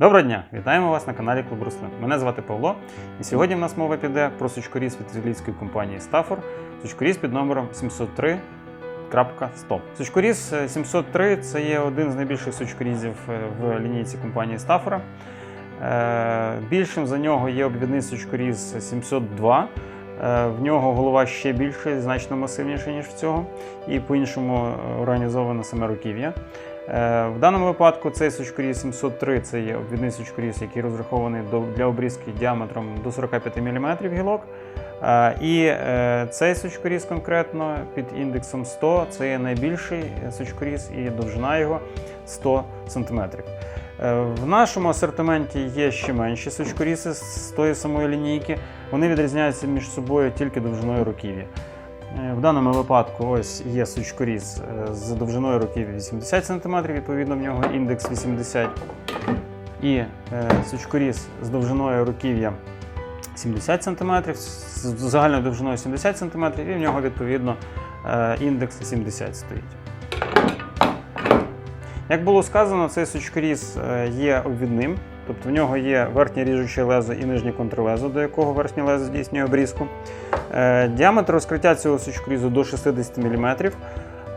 Доброго дня! Вітаємо вас на каналі Клуб Руслин. Мене звати Павло, і сьогодні в нас мова піде про сучкоріз від італійської компанії Stafford, сучкоріз під номером 703.100. Сучкоріз е, 703 це є один з найбільших сучкорізів е, в лінійці компанії. Е, Більшим за нього є обвідний сучкоріз 702. Е, В нього голова ще більше, значно масивніша, ніж в цього, і по-іншому е, організовано саме руків'я. Е, В даному випадку цей сучкоріз 703 це є обвідний сучкоріз, який розрахований для обрізки діаметром до 45 мм гілок. Е, І е, цей сучкоріз конкретно під індексом 100 це є найбільший сучкоріз і довжина його 100 см. В нашому асортименті є ще менші сучкорізи з тої самої лінійки. Вони відрізняються між собою тільки довжиною руків'я. Е, В даному випадку ось є сучкоріз е, з довжиною руків'я 80 см, відповідно в нього індекс 80. І е, сучкоріз з довжиною руків'я 70 см, з загальною довжиною 70 см, і в нього відповідно індекс 70 стоїть. Як було сказано, цей сучкоріз є обвідним, тобто в нього є верхнє ріжуче лезо і нижнє контрлезо, до якого верхнє лезо здійснює обрізку. Е, Діаметр розкриття цього сучкорізу до 60 мм,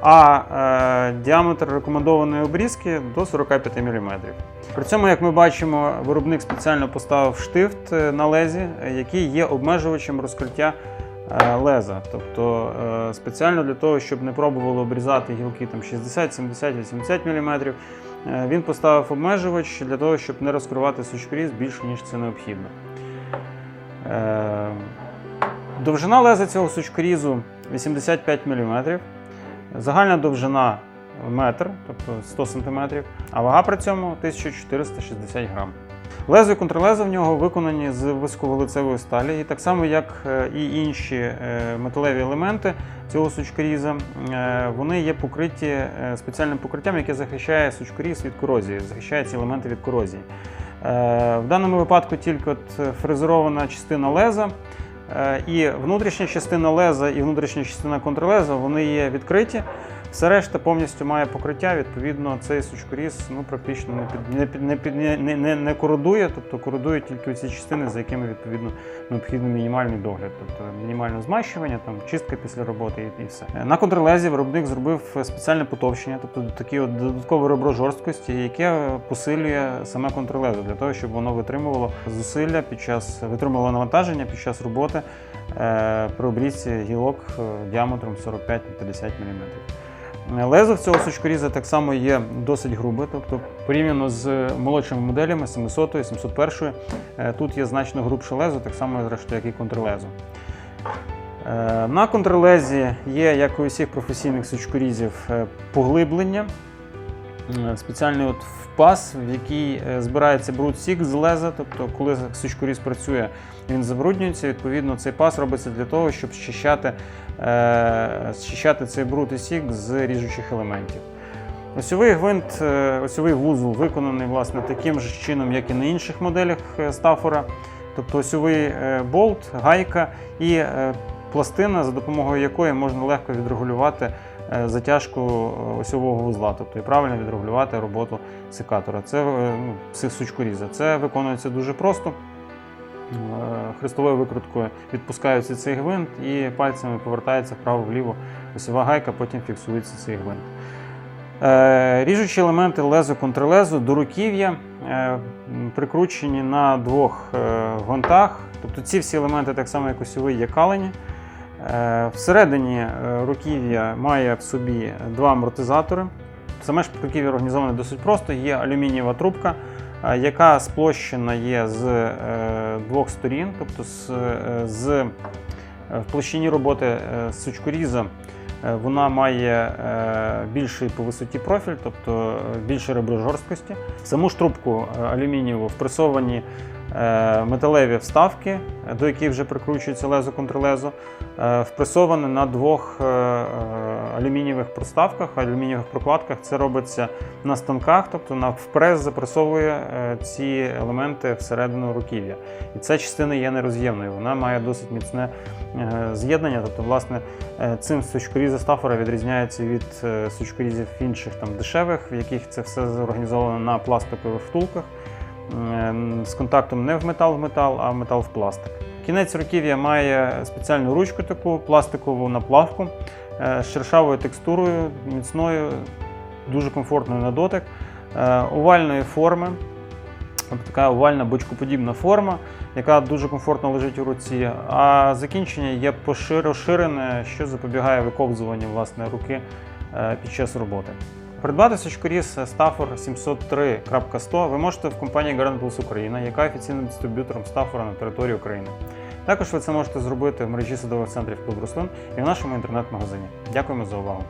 а е, діаметр рекомендованої обрізки до 45 мм. При цьому, як ми бачимо, виробник спеціально поставив штифт е, на лезі, який є обмежувачем розкриття леза. Тобто спеціально для того, щоб не пробувало обрізати гілки там 60, 70, 80 мм, він поставив обмежувач для того, щоб не розкривати сучкоріз більше, ніж це необхідно. Довжина леза цього сучкорізу 85 мм, загальна довжина метр, тобто 100 см, а вага при цьому 1460 грам. Лезо і контрлезо в нього виконані з високоволицевої сталі, і так само, як е, і інші е, металеві елементи цього сучкоріза, е, вони є покриті спеціальним покриттям, яке захищає сучкоріз від корозії, захищає ці елементи від корозії. В даному випадку тільки от фрезерована частина леза. Е, І внутрішня частина леза і внутрішня частина контрлеза вони є відкриті. Все решта повністю має покриття. Відповідно, цей сучкоріз ну, практично не, під, не, під, не, не, не, не, кородує, тобто кородує тільки ці частини, за якими відповідно необхідний мінімальний догляд, тобто мінімальне змащування, там чистка після роботи і, і все. На контрлезі виробник зробив спеціальне потовщення, тобто таке от додаткове ребро жорсткості, яке посилює саме контрлезо для того, щоб воно витримувало зусилля під час витримувало навантаження під час роботи е, при обрізці гілок е, діаметром 45-50 мм. Лезо в цього сучкоріза так само є досить грубе, тобто порівняно з молодшими моделями 700 701 е, тут є значно грубше лезо, так само зрештою, як і контрлезо. Е, На контрлезі є, як у всіх професійних сучкорізів, е, поглиблення, спеціальний от впас, в який е, збирається бруд сік з леза, тобто коли сучкоріз працює, він забруднюється. Відповідно, цей пас робиться для того, щоб щищати, е, щищати цей бруд і сік з ріжучих елементів. Осьовий гвинт, е, осьовий вузол виконаний власне таким же чином, як і на інших моделях е, Стафора. Тобто осьовий е, болт, гайка і е, пластина, за допомогою якої можна легко відрегулювати е, затяжку е, осьового вузла, тобто і правильно відрегулювати роботу секатора. Це е, ну, сучкоріза. Це виконується дуже просто. Е, Хрестовою викруткою відпускається цей гвинт і пальцями повертається вправо-вліво осьова гайка, потім фіксується цей гвинт. Е, Ріжучі елементи лезо контрлезо до руків'я е, прикручені на двох е, гвинтах. Тобто ці всі елементи, так само як осьовий, є калені. Е, Всередині е, руків'я має в собі два амортизатори. Саме ж руків'я організоване досить просто. Є алюмінієва трубка, е, яка сплощена є з двох сторін, тобто з, з в площині роботи сучкоріза вона має більший по висоті профіль, тобто більше ребро жорсткості. Саму ж трубку алюмінієву впресовані металеві вставки, е, до яких вже прикручується лезо контрлезо, е, впресоване на двох е, е, алюмінієвих проставках, алюмінієвих прокладках. Це робиться на станках, тобто на впрес запресовує е, ці елементи всередину руків'я. І ця частина є нероз'ємною. Вона має досить міцне е, з'єднання. Тобто, власне, е, цим сучкорізи стафора відрізняється від е, сучкорізів інших там дешевих, в яких це все зорганізовано на пластикових втулках. З контактом не в метал в метал, а в метал в пластик. Кінець руків'я має спеціальну ручку таку пластикову наплавку е, з шершавою текстурою, міцною, дуже комфортною на дотик, е, овальної форми. Така овальна бочкоподібна форма, яка дуже комфортно лежить у руці, а закінчення є розширене, що запобігає виковзуванню власне руки е, під час роботи. Придбати сучкоріз Stafford 703.100 ви можете в компанії Garant Plus Україна, яка офіційним дистриб'ютором Стафора на території України. Також ви це можете зробити в мережі садових центрів Клуб Руслин і в нашому інтернет-магазині. Дякуємо за увагу!